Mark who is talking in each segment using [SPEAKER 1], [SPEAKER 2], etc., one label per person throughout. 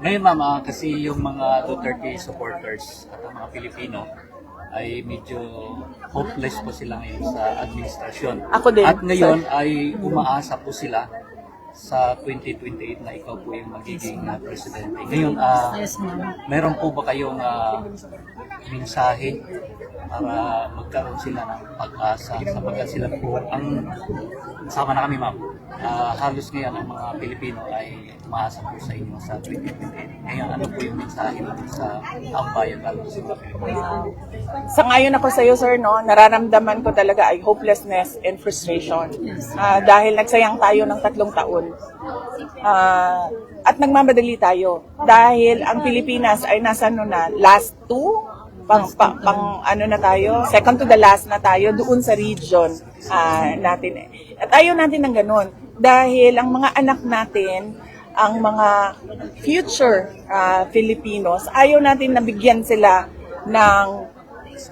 [SPEAKER 1] Ngayon ma'am, ah, kasi yung mga Duterte supporters at ang mga Pilipino ay medyo hopeless po sila ngayon sa administrasyon.
[SPEAKER 2] Ako din.
[SPEAKER 1] At ngayon ay umaasa po sila sa 2028 na ikaw po yung magiging ah, presidente. Ngayon, ah, meron po ba kayong ah, mensahe para magkaroon sila ng pag-asa sapagkat sila po ang sama na kami ma'am. Ah, halos ngayon ang mga Pilipino ay umaasa po sa inyo sa 2028. Ngayon, ano po yung mensahe mo sa ang bayan lalo sa mga Pilipino?
[SPEAKER 2] Sa ngayon ako sa iyo, sir, no, nararamdaman ko talaga ay hopelessness and frustration. Ah, dahil nagsayang tayo ng tatlong taon. Ah, at nagmamadali tayo. Dahil ang Pilipinas ay nasa ano na, last two? Pang, pang, pang ano na tayo? Second to the last na tayo doon sa region ah, natin. At ayaw natin ng ganun. Dahil ang mga anak natin, ang mga future ah, Filipinos, ayaw natin nabigyan sila ng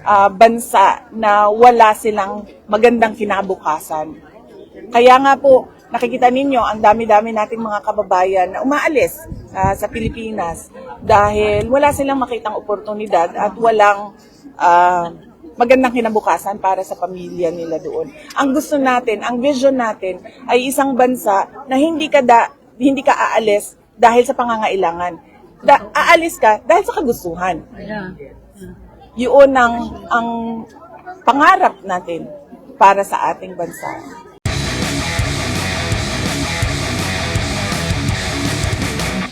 [SPEAKER 2] ah, bansa na wala silang magandang kinabukasan. Kaya nga po, nakikita ninyo ang dami-dami nating mga kababayan na umaalis ah, sa Pilipinas dahil wala silang makitang oportunidad at walang ah, magandang kinabukasan para sa pamilya nila doon. Ang gusto natin, ang vision natin ay isang bansa na hindi ka da, hindi ka aalis dahil sa pangangailangan. Da, aalis ka dahil sa kagustuhan yun ang, ang pangarap natin para sa ating bansa.